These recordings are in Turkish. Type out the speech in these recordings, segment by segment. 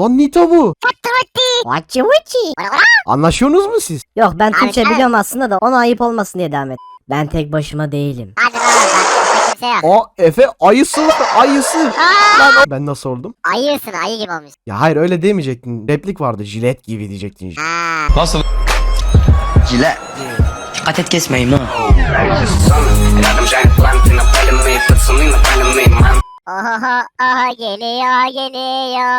Lan Nita bu. Vaçı vaçı. Anlaşıyorsunuz mu siz? Yok ben Türkçe evet. biliyorum aslında da ona ayıp olmasın diye devam et. Ben tek başıma değilim. Hadi lan oradan. Kimse yok. Aa Efe ayısı var ayısı. Lan o- ben nasıl oldum? ayısın ayı gibi olmuş. Ya hayır öyle demeyecektin. Replik vardı jilet gibi diyecektin. Ha. Nasıl? Cile. Dikkat et kesmeyin lan. Oho oho geliyor geliyor.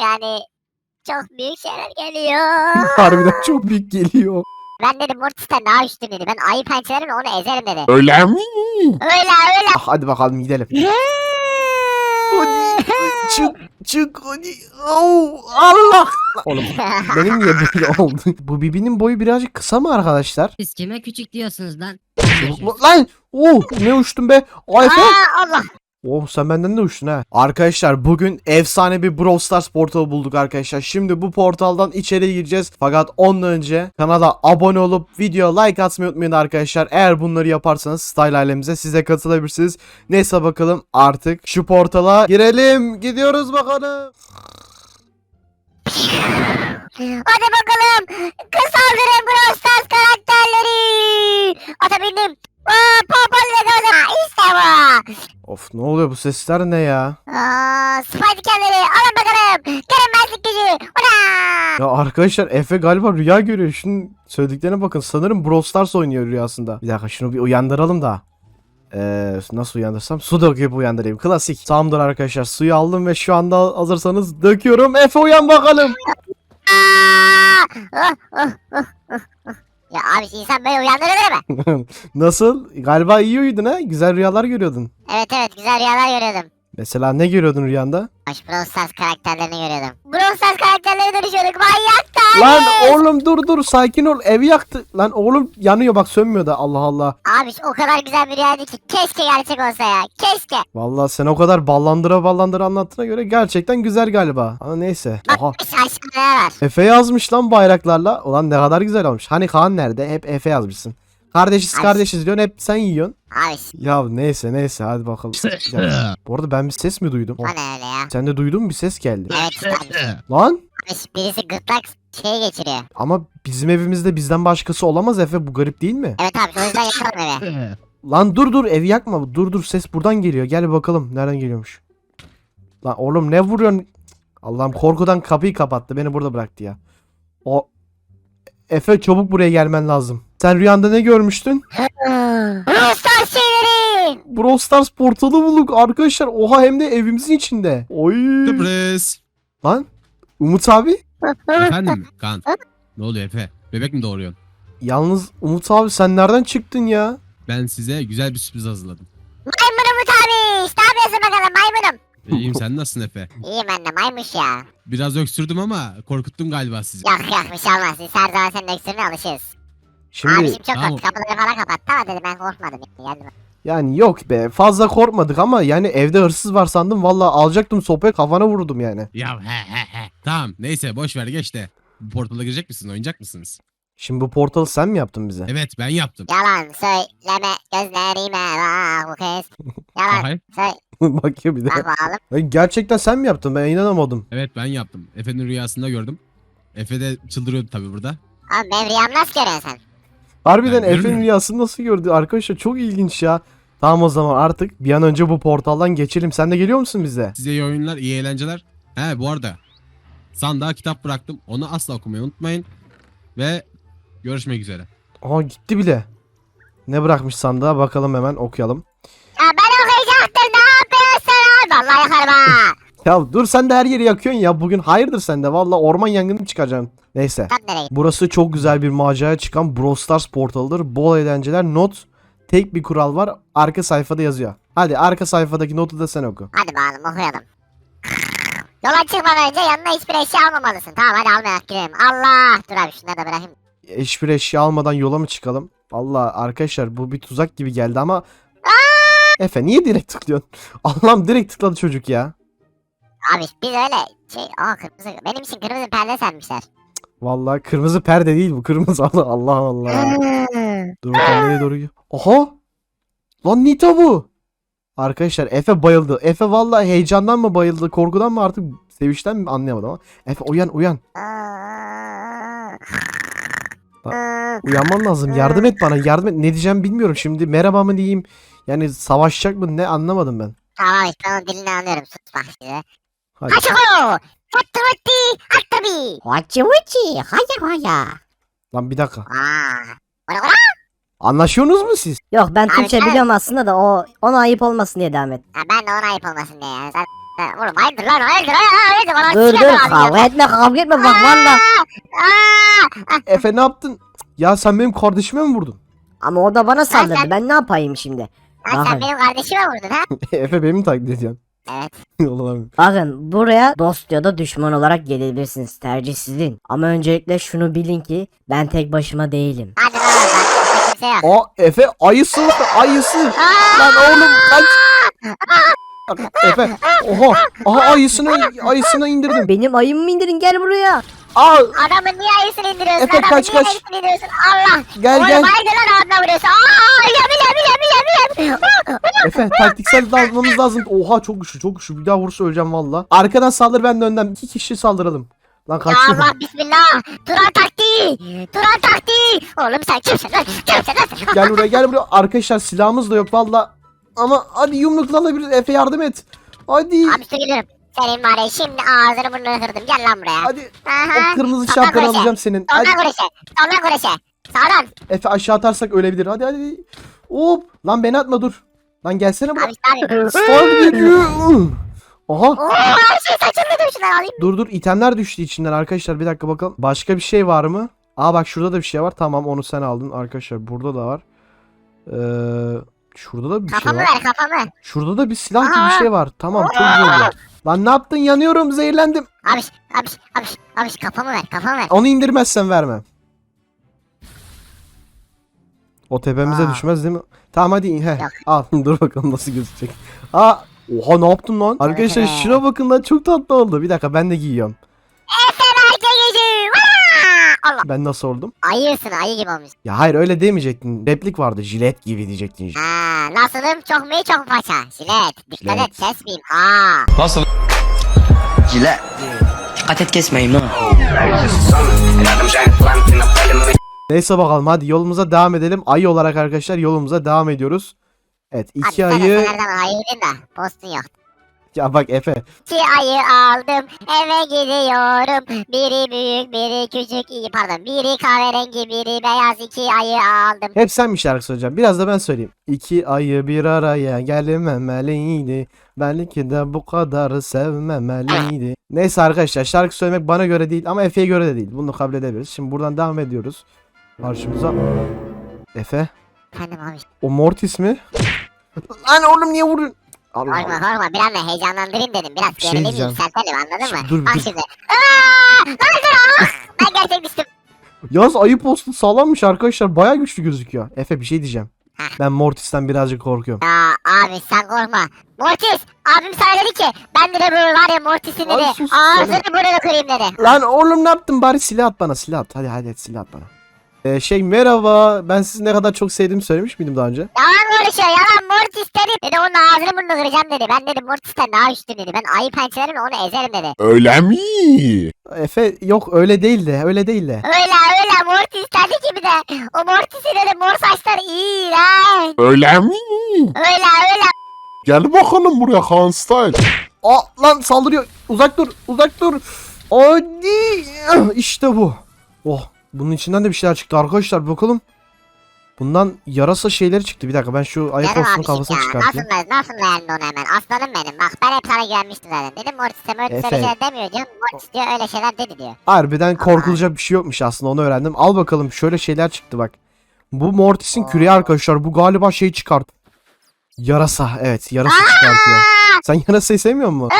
Yani çok büyük şeyler geliyor. Harbiden çok büyük geliyor. ben dedim Mortis'ten daha güçlüyüm dedi. Ben ayı pençelerimle onu ezerim dedi. Öyle mi? Öyle öyle. Ah, Hadi bakalım gidelim. çık çık hadi. Au, Allah. Oğlum benim niye böyle oldu? Bu Bibi'nin boyu birazcık kısa mı arkadaşlar? Siz kime küçük diyorsunuz lan? Lan! Oh ne uçtum be. Ay Efe. Aa, Allah. Oh sen benden de uçtun ha. Arkadaşlar bugün efsane bir Brawl Stars portalı bulduk arkadaşlar. Şimdi bu portaldan içeri gireceğiz. Fakat ondan önce kanala abone olup video like atmayı unutmayın arkadaşlar. Eğer bunları yaparsanız Style ailemize siz de katılabilirsiniz. Neyse bakalım artık şu portala girelim. Gidiyoruz bakalım. Hadi bakalım. Kısaldırın Brawl Stars karakterleri. Atabildim. Aa, pompalı yakaladım. İşte bu. Of ne oluyor bu sesler ne ya? Aa, Spidercan'leri alın bakalım. Görünmezlik gücü. Ula. Ya arkadaşlar Efe galiba rüya görüyor. Şunun söylediklerine bakın. Sanırım Brawl Stars oynuyor rüyasında. Bir dakika şunu bir uyandıralım da. Ee, nasıl uyandırsam? Su döküp uyandırayım. Klasik. Tamamdır arkadaşlar. Suyu aldım ve şu anda hazırsanız döküyorum. Efe uyan bakalım. Oh, oh, oh. Ya abi insan böyle uyandırılır mı? nasıl? Galiba iyi uyudun ha? Güzel rüyalar görüyordun. Evet evet güzel rüyalar görüyordum. Mesela ne görüyordun rüyanda? Hoş Brawl Stars karakterlerini görüyordum. Brawl Stars karakterleri dönüşüyorduk manyak da. Lan oğlum dur dur sakin ol evi yaktı. Lan oğlum yanıyor bak sönmüyor da Allah Allah. Abi o kadar güzel bir rüyaydı ki keşke gerçek olsa ya. Keşke. Vallahi sen o kadar ballandıra ballandıra anlattığına göre gerçekten güzel galiba. Ama neyse. Aha. Bak ne var? Efe yazmış lan bayraklarla. Ulan ne kadar güzel olmuş. Hani Kaan nerede? Hep Efe yazmışsın. Kardeşiz kardeşiz diyorsun hep sen yiyorsun. Abi Ya neyse neyse hadi bakalım. Ya, bu arada ben bir ses mi duydum? o ne öyle ya? Sen de duydun mu bir ses geldi. Evet abi. Lan Abi birisi gırtlak şeyi geçiriyor. ama bizim evimizde bizden başkası olamaz Efe bu garip değil mi? Evet abi o yüzden yakalım evi. Lan dur dur evi yakma. Dur dur ses buradan geliyor. Gel bakalım nereden geliyormuş. Lan oğlum ne vuruyorsun? Allah'ım korkudan kapıyı kapattı. Beni burada bıraktı ya. O Efe çabuk buraya gelmen lazım. Sen rüyanda ne görmüştün? Brawl Stars şeyleri. Brawl Stars portalı bulduk arkadaşlar. Oha hem de evimizin içinde. Oy. Sürpriz. Lan Umut abi. Efendim Kaan. Ne oluyor Efe? Bebek mi doğuruyorsun? Yalnız Umut abi sen nereden çıktın ya? Ben size güzel bir sürpriz hazırladım. Maymunum Umut abi. İşte ne yapıyorsun bakalım maymunum. İyiyim sen nasılsın Efe? İyiyim ben de maymuş ya. Biraz öksürdüm ama korkuttum galiba sizi. Yok yok bir şey olmaz. Biz her zaman senin öksürüğüne alışırız. Şimdi Abiciğim çok Tamam. korktu. Kapıları falan kapattı ama dedi ben korkmadım. Geldim. yani yok be fazla korkmadık ama yani evde hırsız var sandım. Valla alacaktım sopayı kafana vurdum yani. Ya he he he. Tamam neyse boş ver geç de. Bu portala girecek misiniz? Oynayacak mısınız? Şimdi bu portalı sen mi yaptın bize? Evet ben yaptım. Yalan söyleme gözlerime bak bu kez. Yalan Hayır. söyle. Bakıyor bir de. Bak. Ay, Gerçekten sen mi yaptın? Ben inanamadım. Evet ben yaptım. Efe'nin rüyasında gördüm. Efe de çıldırıyordu tabii burada. Abi benim rüyam nasıl görüyorsun sen? Harbiden Efe'nin görmüyorum. rüyasını nasıl gördü? Arkadaşlar çok ilginç ya. Tamam o zaman artık bir an önce bu portaldan geçelim. Sen de geliyor musun bize? Size iyi oyunlar, iyi eğlenceler. He bu arada sandığa kitap bıraktım. Onu asla okumayı unutmayın. Ve görüşmek üzere. Aha gitti bile. Ne bırakmış sandığa bakalım hemen okuyalım. Ya ben okuyacaktım ne yapıyorsun? Vallahi yakarım ha. Ya dur sen de her yeri yakıyorsun ya. Bugün hayırdır sen de. Valla orman yangını. Neyse. Tat nereye gitti? Burası çok güzel bir maceraya çıkan Brawl Stars portalıdır. Bol eğlenceler. Not. Tek bir kural var. Arka sayfada yazıyor. Hadi arka sayfadaki notu da sen oku. Hadi bakalım okuyalım. Yola çıkmadan önce yanına hiçbir eşya almamalısın. Tamam hadi almayak gidelim. Allah. Dur abi şunları da bırakayım. Hiçbir eşya almadan yola mı çıkalım? Valla arkadaşlar bu bir tuzak gibi geldi ama... Efe niye direkt tıklıyorsun? Allah'ım direkt tıkladı çocuk ya. Abi biz öyle şey aa kırmızı benim için kırmızı perde sermişler. Vallahi kırmızı perde değil bu kırmızı Allah Allah Allah. Dur bakalım nereye doğru gidiyor. Aha! Lan Nita bu. Arkadaşlar Efe bayıldı. Efe vallahi heyecandan mı bayıldı, korkudan mı artık sevinçten mi anlayamadım ama. Efe uyan uyan. Uyanman lazım. Yardım et bana. Yardım et. Ne diyeceğim bilmiyorum. Şimdi merhaba mı diyeyim? Yani savaşacak mı? Ne anlamadım ben. Tamam işte onun dilini anlıyorum. Sus bak size. Hadi. Kaçıko! Tatlıvıtti! Aktabi! Vaçı vaçı haya haya. Lan bir dakika. Aa. Bana bana. Anlaşıyorsunuz mu siz? Yok ben Abi Türkçe sen- biliyorum aslında da o ona ayıp olmasın diye devam et. Ha, ben de ona ayıp olmasın diye yani. Sen, sen, oğlum hayırdır lan hayırdır hayırdır. Bana Dur silah dur kavga etme kavga etme bak valla. Efe ne yaptın? Ya sen benim kardeşime mi vurdun? Ama o da bana saldırdı sen- ben ne yapayım şimdi? Lan sen benim kardeşime vurdun ha? Efe beni mi taklit ediyorsun? Evet. Bakın buraya dost ya da düşman olarak gelebilirsiniz tercih sizin. Ama öncelikle şunu bilin ki ben tek başıma değilim. Hadi lan kimse yok. Aa Efe ayısı ayısı. Lan oğlum kaç. Efe oha aha ayısını ayısını indirdim. Benim ayımı indirin gel buraya. Aa Adamın niye ayısını indiriyorsun? Efe, Adamın kaç, niye kaç. ayısını indiriyorsun? Allah. gel Oğlum gel. haydi lan adına vuruyorsun. Aa yemi yemi yemi yemi yemi. Efe taktiksel dalmamız lazım. Oha çok güçlü çok güçlü. Bir daha vurursa öleceğim valla. Arkadan saldır ben de önden. İki kişi saldıralım. Lan Ya kaçıyor. Allah bismillah. Turan taktiği. Turan taktiği. Oğlum sen kimsin lan? Kimsin lan? Gel buraya gel buraya. Arkadaşlar silahımız da yok valla. Ama hadi yumrukla alabiliriz. Efe yardım et. Hadi. Abi su geliyorum. Senin var ya şimdi ağzını burnunu kırdım. Gel lan buraya. Hadi. Aha. O kırmızı şapkanı alacağım senin. Hadi. Soldan kuruşa. Soldan kuruşa. Sağdan. Efe aşağı atarsak ölebilir. Hadi hadi. Hop. Lan beni atma dur. Lan gelsene buraya. Abi. Storm geliyor. Aha. Oo her şey saçıldı dur şunları alayım. Dur dur itemler düştü içinden arkadaşlar bir dakika bakalım. Başka bir şey var mı? Aa bak şurada da bir şey var. Tamam onu sen aldın arkadaşlar. Burada da var. Ee, şurada da bir şey Kafamı var. ver kafamı. Şurada da bir silah gibi bir şey var. Tamam çok güzel oldu. Lan ne yaptın? Yanıyorum. Zehirlendim. Abiş abiş abiş abiş kafamı ver kafamı ver. Onu indirmezsen verme. O tepemize Aa. düşmez değil mi? Tamam hadi. Yok. Al dur bakalım nasıl gözükecek. Aa Oha ne yaptın lan? Arkadaşlar şuna bakın lan çok tatlı oldu. Bir dakika ben de giyiyorum. Vaa! Allah. Ben nasıl oldum? Ayısın ayı gibi olmuş. Ya hayır öyle demeyecektin. Replik vardı. Jilet gibi diyecektin. Ha, nasılım çok mu iyi çok mu paça? Jilet. Dikkat Jilet. et kesmeyeyim. Ha. Cile. Dikkat et kesmeyin ha. Neyse bakalım hadi yolumuza devam edelim. Ayı olarak arkadaşlar yolumuza devam ediyoruz. Evet Hadi iki sen ayı. Nereden ayıydın da postun yok. Ya bak Efe. İki ayı aldım eve gidiyorum. Biri büyük biri küçük iyi pardon. Biri kahverengi biri beyaz iki ayı aldım. Hep sen mi şarkı söyleyeceğim? Biraz da ben söyleyeyim. İki ayı bir araya gelmemeliydi. Belki de bu kadar sevmemeliydi. Neyse arkadaşlar şarkı söylemek bana göre değil ama Efe'ye göre de değil. Bunu kabul edebiliriz. Şimdi buradan devam ediyoruz. Karşımıza. Efe. Efendim abi. O Mortis mi? Lan oğlum niye vuruyorsun? Allah Korkma Allah. korkma bir anda heyecanlandırayım dedim. Biraz Bir şey gerilim diyeceğim. yükseltelim anladın mı? Dur, Bak dur. şimdi. Aaa! Lan dur! Ben gerçek düştüm. Yalnız ayı postu sağlammış arkadaşlar. Baya güçlü gözüküyor. Efe bir şey diyeceğim. Heh. Ben Mortis'ten birazcık korkuyorum. Ya abi sen korkma. Mortis abim sana dedi ki ben de bu var ya Mortis'in Ay, dedi sus ağzını sana. burnunu kırayım dedi. Lan oğlum ne yaptın? Bari silah at bana silah at. Hadi hadi et, silah at bana. Ee, şey merhaba. Ben sizi ne kadar çok sevdiğimi söylemiş miydim daha önce? Yalan konuşuyor yalan Mortis dedi. Dedi onun ağzını burnunu kıracağım dedi. Ben dedim Mortis'ten daha güçlüyüm dedi. Ben ayı pençelerimle onu ezerim dedi. Öyle mi? Efe yok öyle değil de öyle değil de. Öyle öyle Mortis dedi ki bir de. O Mortis'in dedi mor saçları iğrenç. Öyle mi? Öyle öyle. Gel bakalım buraya Han Style. Aa lan saldırıyor. Uzak dur uzak dur. Hadi. İşte bu. Oh bunun içinden de bir şeyler çıktı arkadaşlar bakalım. Bundan yarasa şeyleri çıktı. Bir dakika ben şu ayak postunun abi kafasını çıkartayım. Nasıl nasıl beğendin onu hemen. Aslanım benim. Bak ben hep sana güvenmiştim zaten. Dedim Mortis'e Mortis öyle şeyler demiyor diyorum. Mortis diyor öyle şeyler dedi diyor. Harbiden korkulacak bir şey yokmuş aslında onu öğrendim. Al bakalım şöyle şeyler çıktı bak. Bu Mortis'in küreği arkadaşlar. Bu galiba şey çıkart. Yarasa evet yarasa çıkartıyor. Sen yarasayı sevmiyor musun?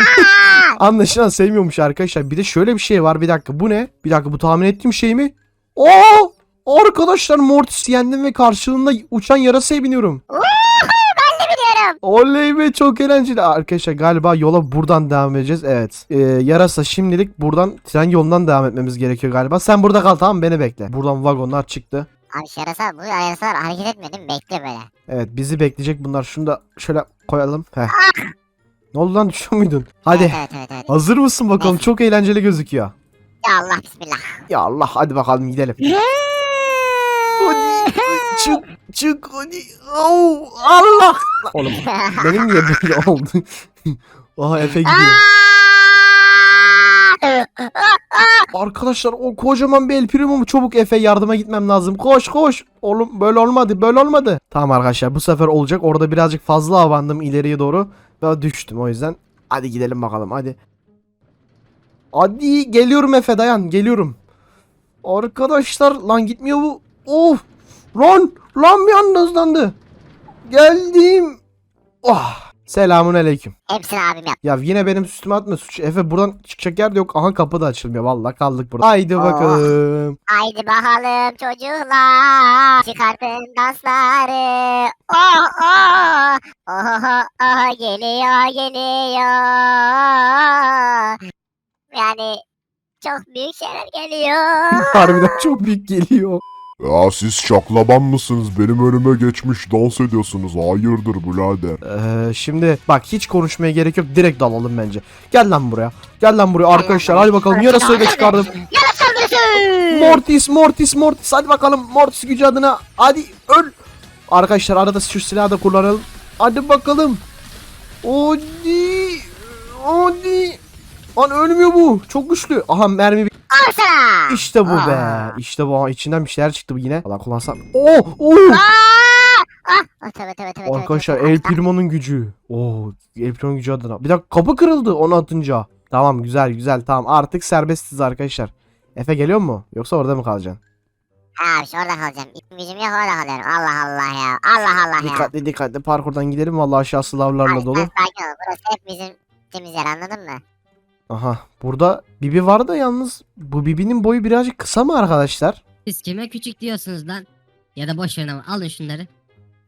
Anlaşılan sevmiyormuş arkadaşlar. Bir de şöyle bir şey var. Bir dakika bu ne? Bir dakika bu tahmin ettiğim şey mi? Oo! Arkadaşlar Mortis yendim ve karşılığında uçan yarasaya biniyorum. Oley be çok eğlenceli. Arkadaşlar galiba yola buradan devam edeceğiz. Evet. Ee, yarasa şimdilik buradan tren yolundan devam etmemiz gerekiyor galiba. Sen burada kal tamam? Beni bekle. Buradan vagonlar çıktı. Abi yarasa bu yarasalar hareket değil mi? Bekliyor böyle. Evet bizi bekleyecek bunlar. Şunu da şöyle koyalım. Heh. Ne oldu lan düşüyor muydun? Hadi. Evet evet evet. evet. Hazır mısın bakalım? Çok eğlenceli gözüküyor. Ya Allah bismillah. Ya Allah hadi bakalım gidelim. Hadi çık çık hadi. Oh, Allah. Oğlum benim niye böyle oldu? Aha Efe gidiyor. Arkadaşlar o kocaman bir el primo mu çabuk Efe yardıma gitmem lazım. Koş koş. Oğlum böyle olmadı böyle olmadı. Tamam arkadaşlar bu sefer olacak. Orada birazcık fazla avandım ileriye doğru. Ve düştüm o yüzden. Hadi gidelim bakalım hadi. Hadi geliyorum Efe dayan geliyorum. Arkadaşlar lan gitmiyor bu. Of. Lan lan bir anda hızlandı. Geldim. Oh. Selamun aleyküm. Hepsini abim yap. Ya yine benim üstüme atma suç. Efe buradan çıkacak yer de yok. Aha kapı da açılmıyor. Vallahi kaldık burada. Haydi Aa. bakalım. Haydi bakalım çocuklar. Çıkartın dansları. Oh oh. Oh oh oh. Geliyor geliyor. Yani çok büyük şeyler geliyor. Harbiden çok büyük geliyor. Ya siz şaklaban mısınız? Benim önüme geçmiş dans ediyorsunuz. Hayırdır birader? Ee, şimdi bak hiç konuşmaya gerek yok. Direkt dalalım bence. Gel lan buraya. Gel lan buraya arkadaşlar. Hadi bakalım. Yarasayı da çıkardım. Yana saldırısı. Mortis, Mortis, Mortis. Hadi bakalım. Mortis gücü adına. Hadi öl. Arkadaşlar arada şu silahı da kullanalım. Hadi bakalım. Hadi. Hadi. Lan ölmüyor bu. Çok güçlü. Aha mermi bir- Al sana. İşte bu be. Aa. İşte bu. İçinden bir şeyler çıktı bu yine. Allah kullansam. Oo, oo. Aa! Ah! Ah, Arkadaşlar tövbe. El Primo'nun gücü. Oo, El Primo'nun gücü adına. Bir dakika kapı kırıldı onu atınca. Tamam güzel güzel tamam artık serbestiz arkadaşlar. Efe geliyor mu? Yoksa orada mı kalacaksın? Abi şu orada kalacağım. İpim gücüm yok orada kalıyorum. Allah Allah ya. Allah Allah ya. Dikkatli dikkatli parkurdan gidelim. Vallahi aşağısı lavlarla Abi dolu. sakin ol. Burası hep bizim temiz yer anladın mı? Aha burada Bibi var da yalnız bu Bibi'nin boyu birazcık kısa mı arkadaşlar? Siz kime küçük diyorsunuz lan? Ya da boş verin ama alın şunları.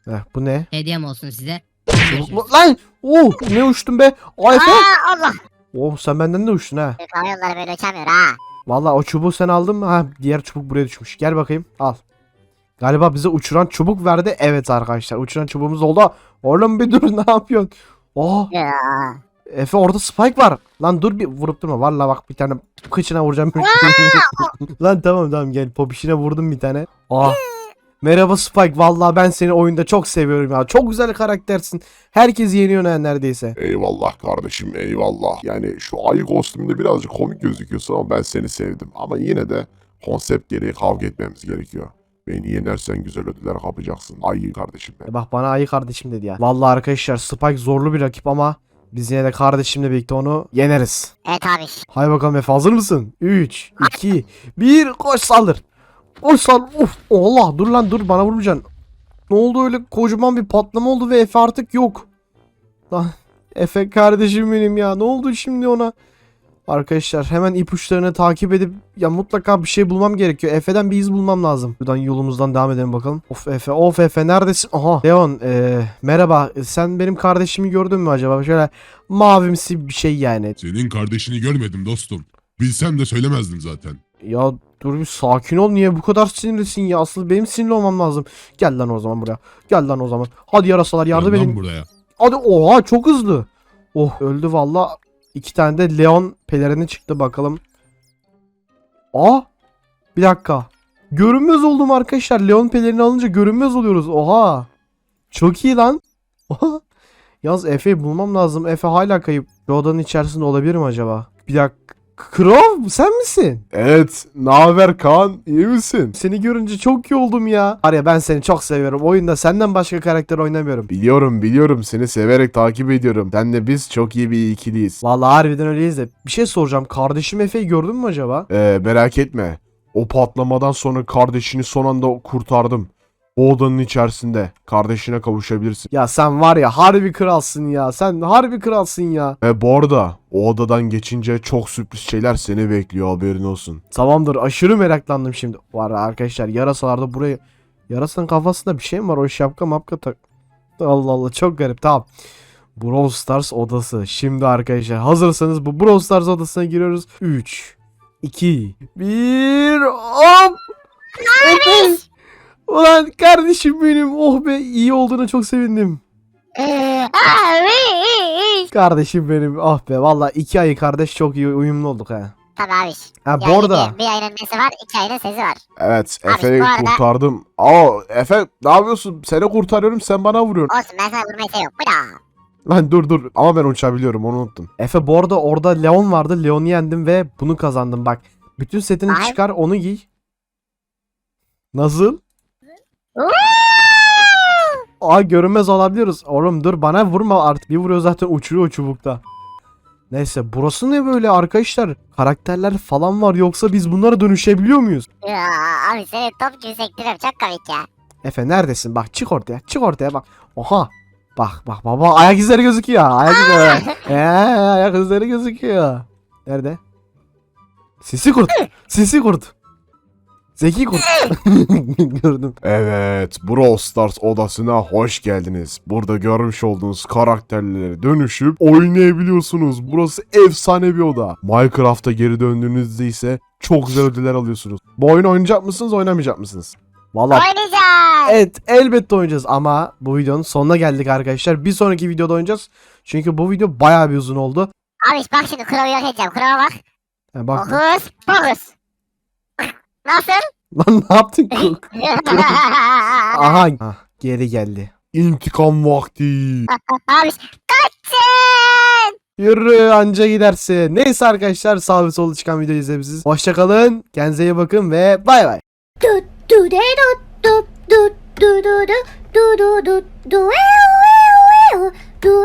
Eh, bu ne? Hediyem olsun size. Çubuk- Lan! Oh ne uçtun be? Ay! Aa Allah. Oh sen benden de uçtun ha. Hava yolları böyle uçamıyor ha. Vallahi o çubuğu sen aldın mı? Ha diğer çubuk buraya düşmüş. Gel bakayım al. Galiba bize uçuran çubuk verdi. Evet arkadaşlar uçuran çubuğumuz oldu. Oğlum bir dur ne yapıyorsun? Oh Ya. Efe orada spike var. Lan dur bir vurup durma. Vallahi bak bir tane kıçına vuracağım. Lan tamam tamam gel popişine vurdum bir tane. Ah. Merhaba Spike. Vallahi ben seni oyunda çok seviyorum ya. Çok güzel karaktersin. Herkes yeniyor neredeyse. Eyvallah kardeşim eyvallah. Yani şu ayı kostümünde birazcık komik gözüküyorsun ama ben seni sevdim. Ama yine de konsept gereği kavga etmemiz gerekiyor. Beni yenersen güzel ödüller kapacaksın. Ayı kardeşim benim. E Bak bana ayı kardeşim dedi ya. Vallahi arkadaşlar Spike zorlu bir rakip ama biz yine de kardeşimle birlikte onu yeneriz. Evet abi. Hay bakalım Efe hazır mısın? 3, 2, 1 koş saldır. Koş saldır. Uf Allah dur lan dur bana vurmayacaksın. Ne oldu öyle kocaman bir patlama oldu ve Efe artık yok. Lan Efe kardeşim benim ya ne oldu şimdi ona? Arkadaşlar hemen ipuçlarını takip edip ya mutlaka bir şey bulmam gerekiyor. Efe'den bir iz bulmam lazım. Buradan yolumuzdan devam edelim bakalım. Of Efe of Efe neredesin? Aha Leon e, merhaba sen benim kardeşimi gördün mü acaba? Şöyle mavimsi bir şey yani. Senin kardeşini görmedim dostum. Bilsem de söylemezdim zaten. Ya dur bir sakin ol niye bu kadar sinirlisin ya asıl benim sinirli olmam lazım. Gel lan o zaman buraya. Gel lan o zaman. Hadi yarasalar yardım Gel edin. buraya. Hadi oha çok hızlı. Oh öldü valla. İki tane de Leon pelerini çıktı bakalım. Aa bir dakika. Görünmez oldum arkadaşlar. Leon pelerini alınca görünmez oluyoruz. Oha. Çok iyi lan. Oha. Yalnız Efe'yi bulmam lazım. Efe hala kayıp. Bir odanın içerisinde olabilir mi acaba? Bir dakika. Krov sen misin? Evet. Ne haber Kaan? İyi misin? Seni görünce çok iyi oldum ya. Var ya ben seni çok seviyorum. Oyunda senden başka karakter oynamıyorum. Biliyorum biliyorum. Seni severek takip ediyorum. Sen de biz çok iyi bir ikiliyiz. Vallahi harbiden öyleyiz de. Bir şey soracağım. Kardeşim Efe'yi gördün mü acaba? Ee, merak etme. O patlamadan sonra kardeşini son anda kurtardım. O odanın içerisinde. Kardeşine kavuşabilirsin. Ya sen var ya harbi kralsın ya. Sen harbi kralsın ya. Ve bu arada o odadan geçince çok sürpriz şeyler seni bekliyor haberin olsun. Tamamdır aşırı meraklandım şimdi. Var arkadaşlar yarasalarda buraya... Yarasanın kafasında bir şey mi var? O şapka mapka tak... Allah Allah çok garip tamam. Brawl Stars odası. Şimdi arkadaşlar hazırsanız bu Brawl Stars odasına giriyoruz. 3 2 1 hop! Efe! Ulan kardeşim benim oh be iyi olduğuna çok sevindim. Kardeşim benim ah be valla iki ayı kardeş çok iyi uyumlu olduk ha. Tabii abi. Ha bu Yani arada Bir, bir ayının nesi var, iki ayının sesi var. Evet Abi, Efe'yi bu arada- kurtardım. Aa Efe ne yapıyorsun? Seni kurtarıyorum sen bana vuruyorsun. Olsun ben sana vurmayı seviyorum. Bırak. lan dur dur ama ben uçabiliyorum onu unuttum. Efe bu arada orada Leon vardı Leon'u yendim ve bunu kazandım bak. Bütün setini Ay. çıkar onu giy. Nasıl? Aa görünmez olabiliyoruz. Oğlum dur bana vurma artık. Bir vuruyor zaten uçuruyor o çubukta. Neyse burası ne böyle arkadaşlar? Karakterler falan var yoksa biz bunlara dönüşebiliyor muyuz? Ya, abi seni top gibi sektiriyorum çok komik ya. Efe neredesin? Bak çık ortaya. Çık ortaya bak. Oha. Bak bak baba ayak izleri gözüküyor. Ayak izleri. Eee ayak izleri gözüküyor. Nerede? Sisi kurt. Sisi kurt. Zeki kurt. Gördüm. Evet, Brawl Stars odasına hoş geldiniz. Burada görmüş olduğunuz karakterleri dönüşüp oynayabiliyorsunuz. Burası efsane bir oda. Minecraft'a geri döndüğünüzde ise çok güzel ödüller alıyorsunuz. Bu oyunu oynayacak mısınız, oynamayacak mısınız? Vallahi Oynayacağız. evet elbette oynayacağız ama bu videonun sonuna geldik arkadaşlar. Bir sonraki videoda oynayacağız. Çünkü bu video bayağı bir uzun oldu. Abi bak şimdi kuralı yok edeceğim. Kurala bak. Ha, bak Fokus. Fokus. Nasıl? lan ne yaptın? Aha. Ah, geri geldi. İntikam vakti. abi kaçın. Yürü anca gidersin. Neyse arkadaşlar sağ ve solda çıkan videoyu izlemişsiniz. Hoşçakalın. Kendinize iyi bakın ve bay bay. do do de do do do do do do do do do do do do do do